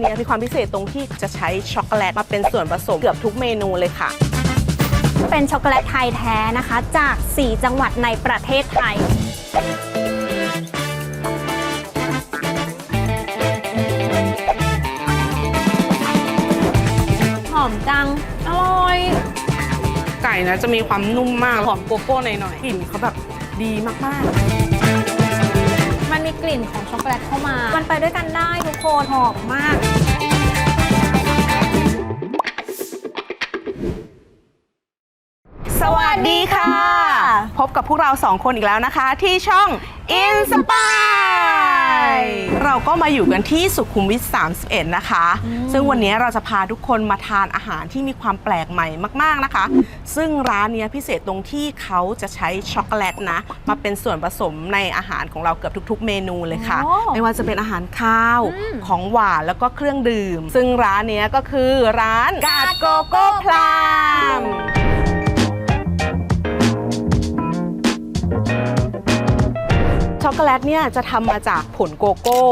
เนี้ยมีความพิเศษตรงที่จะใช้ช็อกโกแลตมาเป็นส่วนผสมเกือบทุกเมนูเลยค่ะ เป็นช็อกโกแลตไทยแท้นะคะ จาก 4 จังหวัดในประเทศไทยหอมจัง อร่อย ไก่นะจะมีความนุ่มมาก หอมโกโก้หน่อยๆกลิ่นเขาแบบดีมาก มันมีกลิ่นของช็อกโกแลตเข้ามา มันไปด้วยกันได้ทุกคนหอมมาก บกับพวกเราสองคนอีกแล้วนะคะ ที่ช่อง Inspire เราก็มาอยู่กันที่สุขุมวิท 31 นะคะ ซึ่งวันนี้เราจะพาทุกคนมาทานอาหารที่มีความแปลกใหม่มาก ๆนะคะ ซึ่งร้านเนี้ยพิเศษตรงที่เขาจะใช้ช็อกโกแลตนะ มาเป็นส่วนผสมในอาหารของเราเกือบทุก ๆ เมนูเลยค่ะ โอ้ ไม่ว่าจะเป็นอาหารข้าวอืมของหวานแล้วก็เครื่องดื่ม ซึ่งร้านเนี้ยก็คือร้านกาดโกโก้พลาม ช็อกโกแลตเนี่ยจะทำมาจากผลโกโก้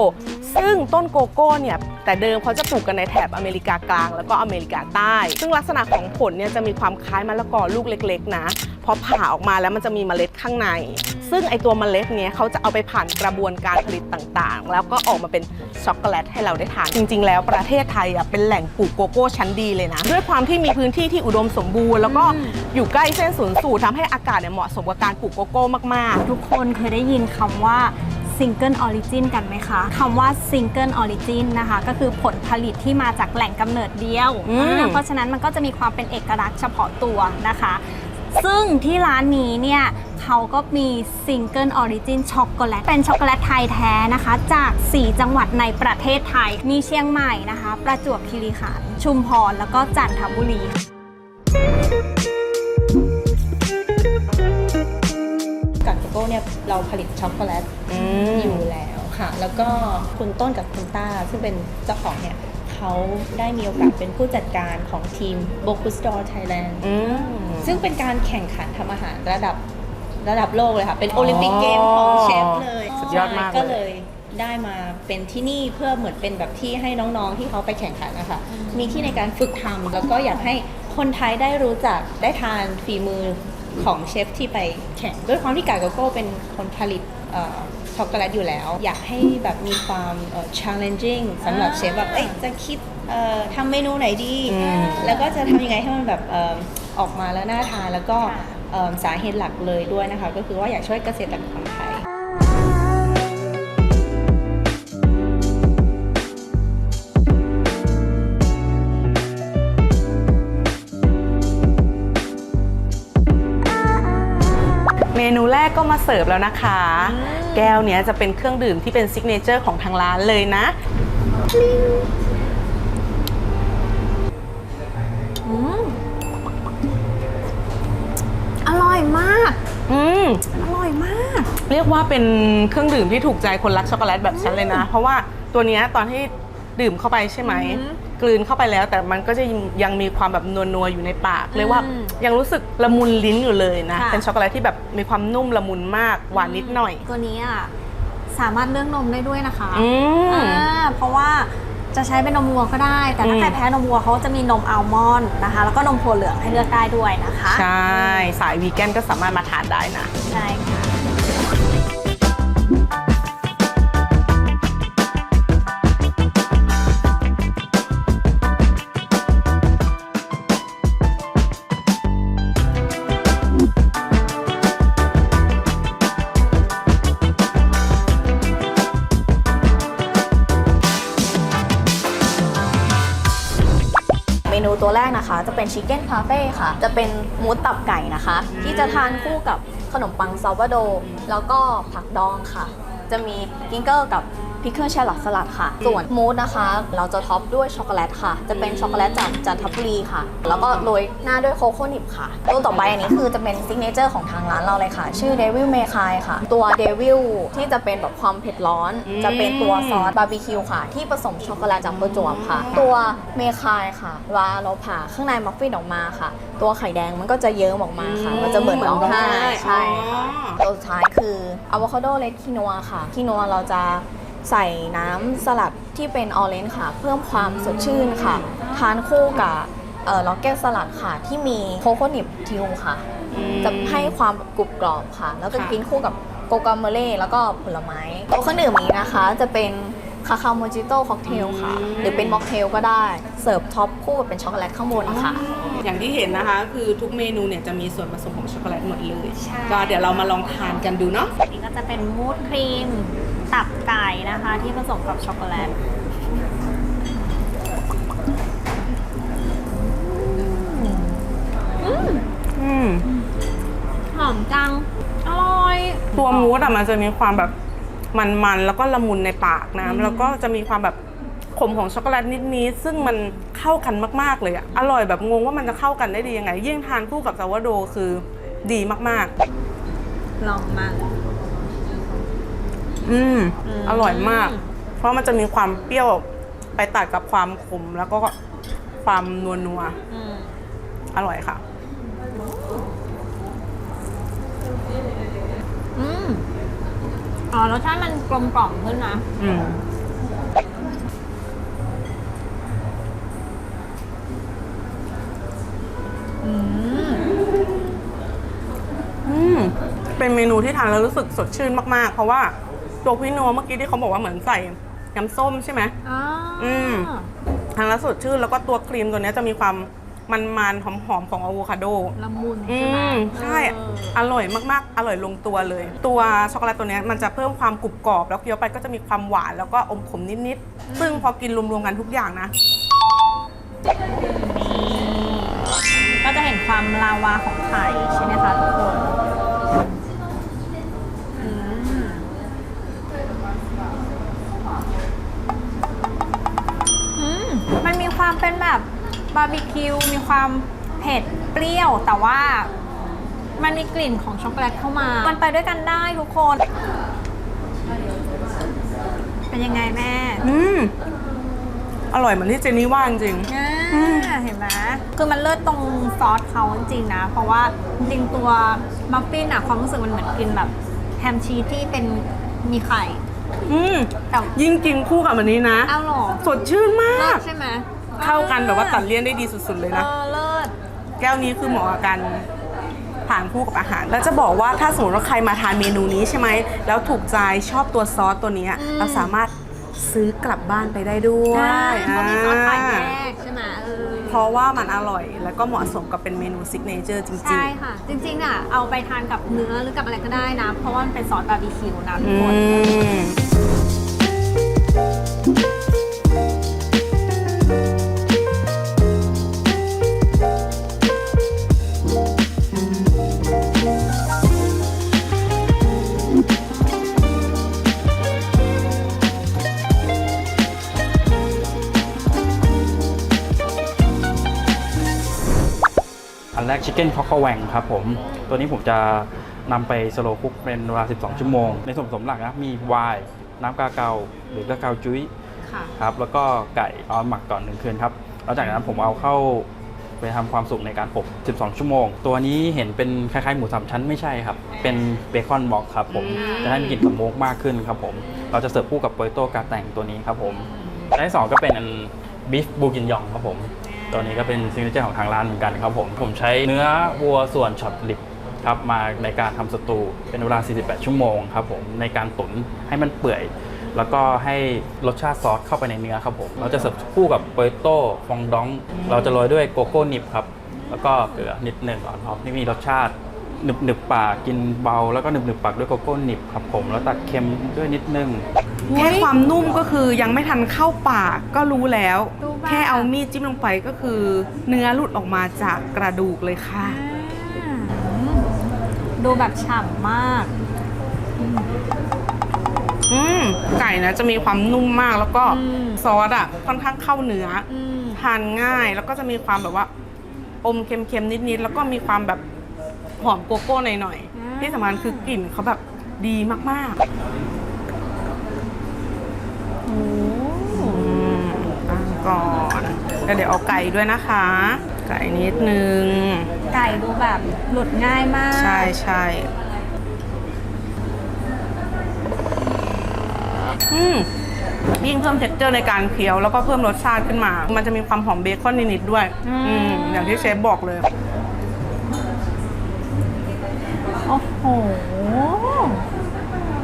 ซึ่งต้นโกโก้เนี่ยแต่เดิมเขาจะปลูกกันในแถบอเมริกากลาง แล้วก็อเมริกาใต้ ซึ่งลักษณะของผลเนี่ยจะมีความคล้ายมะละกอลูกเล็ก ๆ นะพอผ่าออกมาแล้วมันจะมีเมล็ดข้างใน ซึ่งไอตัวเมล็ดเนี้ยเขาจะเอาไปผ่านกระบวนการผลิตต่างๆ แล้วก็ออกมาเป็นช็อกโกแลตให้เราได้ทาน จริง ๆ แล้วประเทศไทยอะเป็นแหล่งปลูกโกโก้ชั้นดีเลยนะ ด้วยความที่มีพื้นที่ที่อุดมสมบูรณ์ แล้วก็ อยู่ใกล้เส้นศูนย์สูตรทำให้อากาศเนี่ยเหมาะสมกับการปลูกโกโก้มากๆทุกคนเคยได้ยินคำว่าซิงเกิลออริจินกันไหมคะคำว่าซิงเกิลออริจินนะคะก็คือผลผลิตที่มาจากแหล่งกำเนิดเดียวอืมอ่าเพราะฉะนั้นมันก็จะมีความเป็นเอกลักษณ์เฉพาะตัวนะคะ ซึ่งที่ร้านนี้เนี่ยเขาก็มีซิงเกิลออริจินช็อกโกแลตเป็นช็อกโกแลตไทยแท้นะคะ จาก 4 จังหวัดในประเทศไทย มีเชียงใหม่นะคะ ประจวบคีรีขันธ์ชุมพรแล้วก็จันทบุรีกัดโเนี่ยเราผลิตช็อกโกแลตอืมอยู่แล้วค่ะ แล้วก็คุณต้นกับคุณต้า ซึ่งเป็นเจ้าของเนี่ยเขาได้มีโอกาสเป็นผู้จัดการของทีม b o k u s t o r e Thailand อืมซึ่งเป็นการแข่งขันทำอาหารระดับระดับโลกเลยค่ะ เป็นอ๋อโอลิมปิกเกมของเชฟเลยสุดยอดมากเลยใช่ก็เลยได้มาเป็นที่นี่เพื่อเหมือนเป็นแบบที่ให้น้องๆที่เขาไปแข่งขันนะคะ มีที่ในการฝึกทำแล้วก็อยากให้คนไทยได้รู้จักได้ทานฝีมือ ของเชฟที่ไปแข่งด้วยความที่กาโกโก้เป็นคนผลิตเอ่อช็อกโกแลตอยู่แล้ว อยากให้แบบมีความเอ่อ challenging สำหรับเชฟแบบเอ้ยจะคิดเอ่อทำเมนูไหนดีอืมแล้วก็จะทำยังไงให้มันแบบเอิ่มออกมาแล้วน่าทานแล้วก็เอิ่มสาเหตุหลักเลยด้วยนะคะ ก็คือว่าอยากช่วยเกษตรกร นูแรกก็มาเสิร์ฟแล้วนะคะ แก้วเนี้ยจะเป็นเครื่องดื่มที่เป็นซิกเนเจอร์ของทางร้านเลยนะอืมอร่อยมาก อืม อร่อยมาก เรียกว่าเป็นเครื่องดื่มที่ถูกใจคนรักช็อกโกแลตแบบฉันเลยนะ เพราะว่าตัวเนี้ยตอนที่ดื่มเข้าไปใช่ไหม อือหื กลืนเข้าไปแล้ว แต่มันก็จะยังมีความแบบนัวๆอยู่ในปาก เรียกว่าอืมยังรู้สึกละมุนลิ้นอยู่เลยนะค่ะ เป็นช็อกโกแลตที่แบบมีความนุ่มละมุนมากหวานนิดหน่อย ตัวนี้อะสามารถเลือกนมได้ด้วยนะคะอืม อ่าเพราะว่าจะใช้เป็นนมวัวก็ได้ แต่ถ้าอืม ใครแพ้นมวัวเขาจะมีนมอัลมอนด์นะคะ แล้วก็นมถั่วเหลืองให้เลือกได้ด้วยนะคะใช่ สายวีแกนก็สามารถมาทานได้นะ ใช่ค่ะ เป็นชิคเก้นพาเฟ่ค่ะ จะเป็นมูสตับไก่นะคะ ที่จะทานคู่กับขนมปังซาวโด แล้วก็ผักดองค่ะ จะมีกิงเกอร์กับ พิคเกอร์แชร์ลอตสลัดค่ะ ส่วนมูสนะคะ เราจะท็อปด้วยช็อกโกแลตค่ะ จะเป็นช็อกโกแลตจากจันทบุรีค่ะ แล้วก็โรยหน้าด้วยโคโค่นิบค่ะ ตัวต่อไปอันนี้คือจะเป็นซิกเนเจอร์ของทางร้านเราเลยค่ะ ชื่อ Devil May Cry ค่ะ ตัว Devil ที่จะเป็นแบบความเผ็ดร้อนอืมจะเป็นตัวซอสบาร์บีคิวค่ะ ที่ผสมช็อกโกแลตจากประจวบค่ะ ตัวเมคายค่ะเวลาเราผ่าข้างในมัฟฟินออกมาค่ะ ตัวไข่แดงมันก็จะเยิ้มออกมาค่ะ มันจะเหมือนร้องไห้ใช่อ๋อตัวสุดท้ายคืออะโวคาโดเลดคินัวค่ะคินัวเราจะ ใส่น้ำสลัดที่เป็นออเรนจ์ค่ะ เพิ่มความสดชื่นค่ะ ทานคู่กับล็อกเก็ตสลัดค่ะ ที่มีโคโคนิบทิวค่ะ จะให้ความกรุบกรอบค่ะ แล้วก็ค่ะกินคู่กับโกกาเมเล่แล้วก็ผลไม้ตัวเครื่องดื่มนี้นะคะ จะเป็นคาคาโมจิโต้ค็อกเทลค่ะ หรือเป็นม็อกเทลก็ได้ เสิร์ฟท็อปคู่กับเป็นช็อกโกแลตข้างบนค่ะ อย่างที่เห็นนะคะ คือทุกเมนูเนี่ยจะมีส่วนผสมของช็อกโกแลตหมดเลยใช่ก็เดี๋ยวเรามาลองทานกันดูเนาะอันนี้ก็จะเป็นมูสครีม ตับไก่นะคะ ที่ผสมกับช็อกโกแลตอืมหอมจัง อร่อย ตัวมูสอะมันจะมีความแบบมันๆ แล้วก็ละมุนในปากนะแล้วก็จะมีความแบบขมของช็อกโกแลตนิดๆ ซึ่งมันเข้ากันมากๆเลยอะอร่อยแบบงงว่ามันจะเข้ากันได้ดียังไง ยิ่งทานคู่กับซาวโดคือดีมากลองมาๆ อืมอืม อร่อยมาก เพราะมันจะมีความเปรี้ยวไปตัดกับความขมแล้วก็ความนัวอืมๆอร่อยค่ะ อืมอ๋อรสชาติมันกลมกล่อมขึ้นนะ อืมอืม อืมเป็นเมนูที่ทานแล้วรู้สึกสดชื่นมากๆ เพราะว่า ตัวพี่นัวเมื่อกี้ที่เขาบอกว่าเหมือนใส่น้ำส้มใช่ไหมอ๋อออืมทานแล้วสดชื่นแล้วก็ตัวครีมตัวเนี้ยจะมีความมันๆหอมๆของอะโวคาโดละมุนอืใช่ไหมมใช่เอออร่อยมากๆ อร่อยลงตัวเลย ตัวช็อกโกแลตตัวเนี้ยมันจะเพิ่มความกรุบกรอบ แล้วเคี้ยวไปก็จะมีความหวานแล้วก็อมขมนิดๆ ซึ่งพอกินรวมๆกันทุกอย่างนะนี่ก็จะเห็นความลาวาของไข่ใช่ไหมคะทุกคนอืมอืมมันมี ความเป็นแบบบาร์บีคิวมีความเผ็ดเปรี้ยว แต่ว่ามันมีกลิ่นของช็อกโกแลตเข้ามา มันไปด้วยกันได้ทุกคน เป็นยังไงแม่ อืม อร่อยเหมือนที่เจนนี่ว่าจริง อ่าเห็นไหมคือมันเลิศตรงซอสเขาจริงๆนะ เพราะว่าจริงๆตัวมัฟฟินอะความรู้สึกมันเหมือนกินแบบแฮมชีสที่เป็นมีไข่ๆอืม แต่ยิ่งกินคู่กับอันนี้นะ เอาหรอ สดชื่นมาเลิก ศใช่ไหม เข้ากันแบบว่าตัดเลี่ยนได้ดีสุดๆเลยเอนะอเลิศ แก้วนี้คือเหมาะกับการทานคู่กับอาหาร แล้วจะบอกว่าถ้าสมมติว่าใครมาทานเมนูนี้ใช่ไหม แล้วถูกใจชอบตัวซอสตัวเนี้ยเราสามารถซื้อกลับบ้านไปได้ด้วยใช่เขามีซอสไข่แยอ่ากใช่ไหมเออ เพราะว่ามันอร่อยแล้วก็เหมาะสมกับเป็นเมนูซิกเนเจอร์จริง ใช่ค่ะ จริงๆอะเอาไปทานกับเนื้อหรือกับอะไรก็ได้นะ เพราะว่ามันเป็นซอสบาร์บีคิวนะๆทุอืกคน ม แรกชิคเก้นพอกแวงครับผม ตัวนี้ผมจะนำไปสโลว์คุกเป็นเวลา 12 ชั่วโมง ในส่วนผสมหลักนะมีไวน์น้ำกาเกาหรือกาเกาจุ้ยค่ะครับแล้วก็ไก่เอาหมักก่อนหนึ่งคืนครับแล้วจากนั้นผมเอาเข้าไปทำความสุกในการอบ 12 ชั่วโมง ตัวนี้เห็นเป็นคล้ายๆ หมูสามชั้นไม่ใช่ครับ เป็นเบคอนบอกครับผม จะให้มีกลิ่นสโมกมากขึ้นครับผม เราจะเสิร์ฟคู่กับโปเตโต้กาแต่งตัวนี้ครับผมอันที่สองก็เป็นบีฟบูกินยองครับผม ตัวนี้ก็เป็นซิงเกิลเจอร์ของทางร้านเหมือนกันครับผมผมใช้เนื้อวัวส่วนช็อตลิปครับมาในการทำสตูเป็นเวลา 48 ชั่วโมงครับผมในการตุ๋นให้มันเปื่อย แล้วก็ให้รสชาติซอสเข้าไปในเนื้อครับผม เราจะเสิร์ฟคู่กับเปยโต้ฟองดอง เราจะโรยด้วยโกโก้นิบครับ แล้วก็เกลือนิดหนึ่งก่อนครับนี่มีรสชาติ หนึบหนึบๆปากกินเบา แล้วก็หนึบหนึบๆปากด้วยโกโก้นิบครับผมแล้วตัดเค็มด้วยนิดนึง แค่ความนุ่มก็คือยังไม่ทันเข้าปากก็รู้แล้วดูบ้าแค่เอามีดจิ้มลงไปก็คือ เนื้อหลุดออกมาจากกระดูกเลยค่ะอ่าดูแบบฉ่ำมาก อืมไก่นะจะมีความนุ่มมากแล้วก็อืม ซอสอะค่อนข้างเข้าเนื้อออืม ทานง่ายแล้วก็จะมีความแบบว่า อมเค็มๆนิดๆแล้วก็มีความแบบห อมโกโก้หน่อยอ่าๆที่สำคัญคือกลิ่นเขาแบบดีมากๆโอ้อืมตั้งก่อนแล้วเดี๋ยวเอาไก่ด้วยนะคะ ไก่นิดนึง ไก่ดูแบบหลุดง่ายมาก ใช่ใช่อืมยิ่งเพิ่มเท็กเจอร์ในการเคี้ยวแล้วก็เพิ่มรสชาติขึ้นมา มันจะมีความหอมเบคอนนิดๆด้วย อืมอืมอย่างที่เชฟบอกเลย ห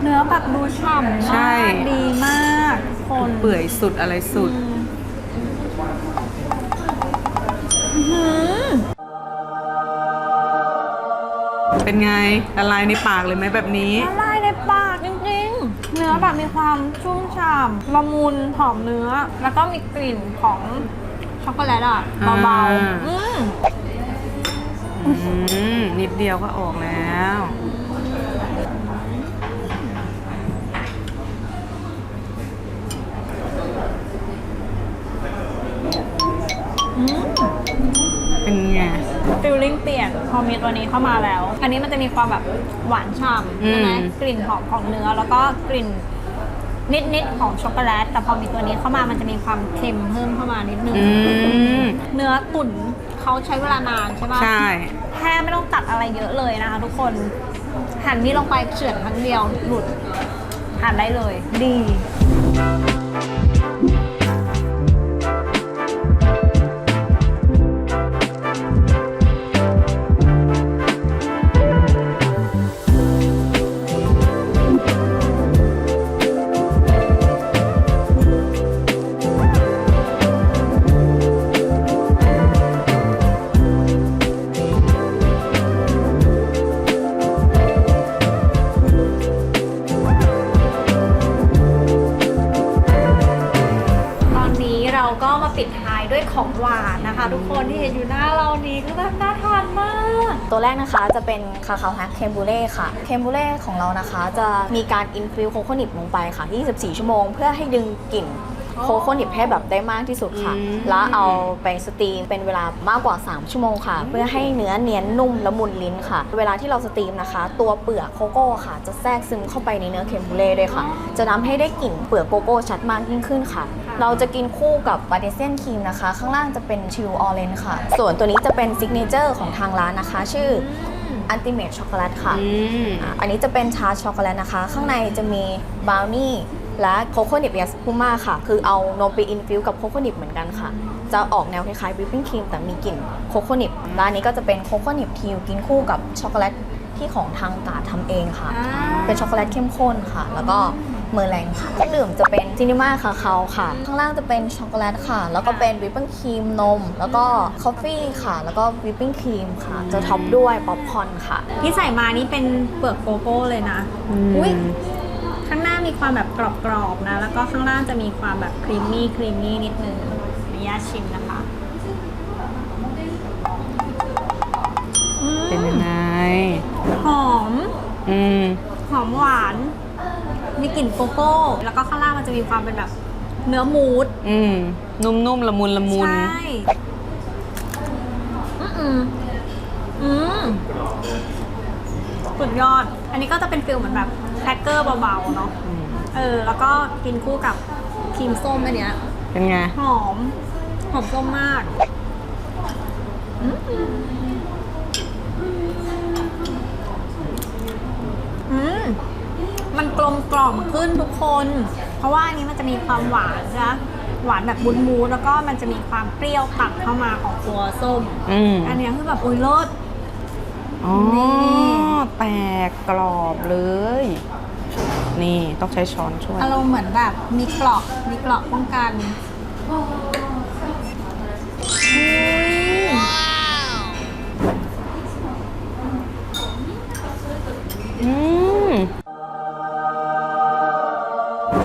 เนื้อแบบดูฉ่ำใช่ มาก ดีมากคนเปื่อยสุดอะไรสุด อื้อหือเป็นไงละลายในปากเลยไหมแบบนี้ ละลายในปากจริงๆ เนื้อแบบมีความชุ่มฉ่ำละมุนหอมเนื้อ แล้วก็มีกลิ่นของช็อกโกแลตอะเบาอ่า ๆอืมอืมนิดเดียวก็ออกแล้ว เป็นไง ฟิลลิ่งเปลี่ยนพอมีตัวนี้เข้ามาแล้ว อันนี้มันจะมีความแบบหวานฉ่ำใช่ไหมอืม กลิ่นหอมของเนื้อแล้วก็กลิ่นนิดๆของช็อกโกแลต แต่พอมีตัวนี้เข้ามามันจะมีความเค็มเพิ่มเข้ามานิดนึง อืม เนื้อตุ๋นเขาใช้เวลานานใช่ปะใช่ แค่ไม่ต้องตัดอะไรเยอะเลยนะคะทุกคนหั่นนี้ลงไปเฉือนครั้งเดียวหลุดหั่นได้เลย ดีต แรกนะคะจะเป็นคาคาโฮแฮกเคมบูเล่ค่ะเคมบูเล่ของเรานะคะ จะมีการอินฟิวโคโคนิบลงไปค่ะ 24 ชั่วโมง เพื่อให้ดึงกลิ่นโคโคนิบให้แบบได้มากที่สุดค่ะอืมแล้วเอาไปสตรีมเป็นเวลามากกว่า 3 ชั่วโมงค่ะ เพื่อให้เนื้อเนียนนุ่มละมุนลิ้นค่ะ เวลาที่เราสตรีมนะคะ ตัวเปลือกโกโก้ค่ะ จะแทรกซึมเข้าไปในเนื้อเคมบูเล่ด้วยค่ะ จะทำให้ได้กลิ่นเปลือกโกโก้ชัดมากยิ่งขึ้นค่ะ เราจะกินคู่กับบาเดเซียนครีมนะคะ ข้างล่างจะเป็นชิลออเรนจ์ค่ะ ส่วนตัวนี้จะเป็นซิกเนเจอร์ของทางร้านนะคะ ชื่ออันติเม e ช็อกโกแลตค่ะอืมอะ อันนี้จะเป็นชาช็อกโกแลตนะคะ ข้างในจะมีบราวนี่และโคโค่นิบยาสพูม่าค่ะ คือเอานมไปอินฟิวกับโคโค่นิบเหมือนกันค่ะ จะออกแนวคล้ายๆวิปปิ้งครีมแต่มีกลิ่นโคโค่นิบร้านนี้ก็จะเป็นโคโค่นิบทิวกินคู่กับช็อกโกแลตที่ของทางกาดทำเองค่ะอ่าเป็นช็อกโกแลตเข้มข้นค่ะ แล้วก็ เมอร์แรงค่ะเครื่องดื่มจะเป็นซินิม่าคาคาค่ะ ข้างล่างจะเป็นช็อกโกแลตค่ะ แล้วก็เป็นวิปปิ้งครีมนม แล้วก็คอฟฟี่ค่ะ แล้วก็วิปปิ้งครีมค่ะ จะท็อปด้วยป๊อปคอร์นค่ะ ที่ใส่มานี่เป็นเปลือกโกโก้เลยนะ อุ้ยข้างหน้ามีความแบบกรอบๆนะ แล้วก็ข้างล่างจะมีความแบบครีมมี่ครีมมี่นิดนึงมียาตชิมนะคะ ลิ่นโกโก้ แล้วก็ข้างล่างมันจะมีความเป็นแบบเนื้อมูสอืม นุ่มๆ ละมุนละมุน ใช่อืมอืมอืมสุดยอด อันนี้ก็จะเป็นฟิลเหมือนแบบแครกเกอร์เบาๆ เนาะ เออ แล้วก็กินคู่กับครีมส้มอันเนี้ย เป็นไง หอม หอมส้มมากอืมอื มมันกลมกล่อมขึ้นทุกคน เพราะว่าอันนี้มันจะมีความหวานนะหวานแบบบุนมูสแล้วก็มันจะมีความเปรี้ยวตัดเข้ามาของตัวส้มอืมอันเนี้ยคือแบบโอ้ยเลิศ อ๋อ นี่ แตกกรอบเลย นี่ต้องใช้ช้อนช่วย อารมณ์เหมือนแบบมีเกราะมีเกราะป้องกันอุ๊ย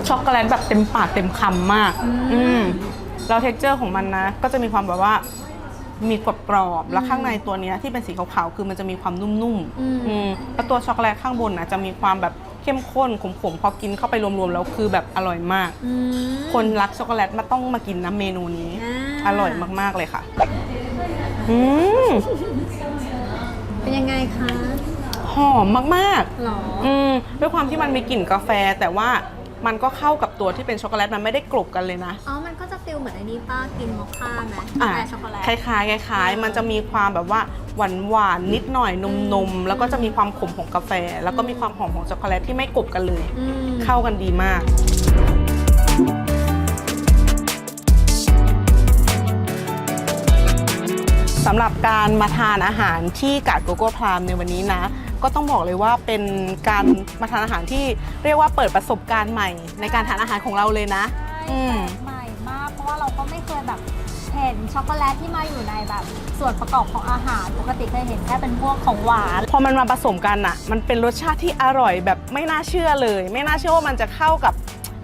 ช็อกโกแลตแบบเต็มปากเต็มคำมาก อืมแล้วเท็กเจอร์ของมันนะ ก็จะมีความแบบว่ามีกรอบกรอบๆแล้วข้างในตัวเนี้ยที่เป็นสีขาวๆคือมันจะมีความนุ่มๆอืมแล้วตัวช็อกโกแลตข้างบนนะจะมีความแบบเข้มข้นขมๆพอกินเข้าไปรวมๆแล้วคือแบบอร่อยมากอืมคนรักช็อกโกแลตมาต้องมากินนะเมนูนี้อ่าอร่อยมากๆเลยค่ะอืมเป็นยังไงคะหอมมากหรอๆอืมด้วยความที่มันมีกลิ่นกาแฟแต่ว่า มันก็เข้ากับตัวที่เป็นช็อกโกแลตมันไม่ได้กรุบกันเลยนะ อ๋อ มันก็จะฟิลเหมือนไอ้นี่ป้ากินมอคค่าไหมอะแต่ช็อกโกแลต คล้ายๆคล้ายๆมันจะมีความแบบว่าหวานหวานๆนิดหน่อยนมนมๆแล้วก็จะมีความขมของกาแฟ แล้วก็มีความหอมของช็อกโกแลตที่ไม่กรุบกันเลยเข้ากันดีมาก สำหรับการมาทานอาหารที่กาดโกโก้พรามในวันนี้นะ ก็ต้องบอกเลยว่าเป็นการมาทานอาหารที่เรียกว่าเปิดประสบการณ์ใหม่ ในการทานอาหารของเราเลยนะ อืม ใหม่มาก เพราะว่าเราก็ไม่เคยแบบเห็นช็อกโกแลตที่มาอยู่ในแบบ ส่วนประกอบของอาหารปกติเคยเห็นแค่เป็นพวกของหวาน พอมันมาผสมกันอะมันเป็นรสชาติที่อร่อยแบบไม่น่าเชื่อเลย ไม่น่าเชื่อว่ามันจะเข้ากับ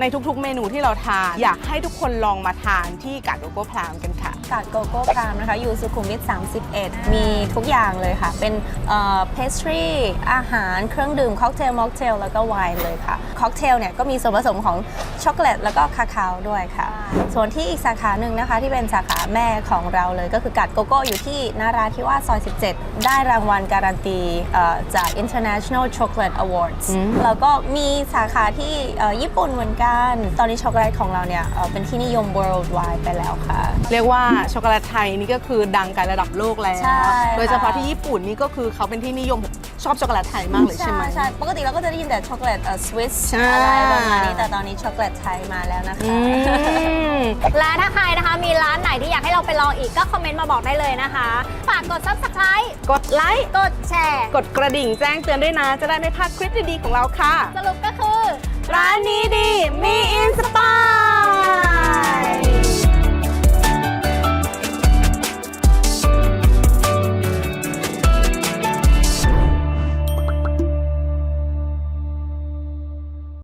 ในทุกๆ เมนูที่เราทาน อยากให้ทุกคนลองมาทานที่กาดโกโก้พรามกันค่ะ กาดโกโก้พรามนะคะ อยู่สุขุมวิท 31 มีทุกอย่างเลยค่ะ เป็นเอ่อเพสทรีอาหารเครื่องดื่ม ค็อกเทล ม็อกเทล แล้วก็ไวน์เลยค่ะ ค็อกเทลเนี่ยก็มีส่วนผสมของช็อกโกแลตแล้วก็คาคาวด้วยค่ะ ส่วนที่อีกสาขาหนึ่งนะคะ ที่เป็นสาขาแม่ของเราเลย ก็คือกาดโกโก้อยู่ที่นาราธิวาสซอย 17 ได้รางวัลการันตีเอ่อจาก International Chocolate Awards อืมแล้วก็มีสาขาที่เอ่อญี่ปุ่นเหมือนกัน ตอนนี้ช็อกโกแลตของเราเนี่ยเอ่อเป็นที่นิยม worldwide ไปแล้วค่ะ เรียกว่าช็อกโกแลตไทยนี่ก็คือดังไกลระดับโลกแล้ว ใช่ค่ะโดยเฉพาะที่ญี่ปุ่นนี่ก็คือเขาเป็นที่นิยมชอบช็อกโกแลตไทยมากเลยใช่ไหม ใช่ปกติเราก็จะได้ยินแต่ช็อกโกแลตสวิสใช่ อะไรประมาณนี้แต่ตอนนี้ช็อกโกแลตไทยมาแล้วนะคะ อืม และถ้าใครนะคะมีร้านไหนที่อยากให้เราไปลองอีกก็คอมเมนต์มาบอกได้เลยนะคะฝากกด subscribe กดไลค์ กดแชร์ กดกระดิ่งแจ้งเตือนด้วยนะ จะได้ไม่พลาดคลิปดีๆของเราค่ะ สรุปก็คือ ร้านนี้ดี มีอินสปาย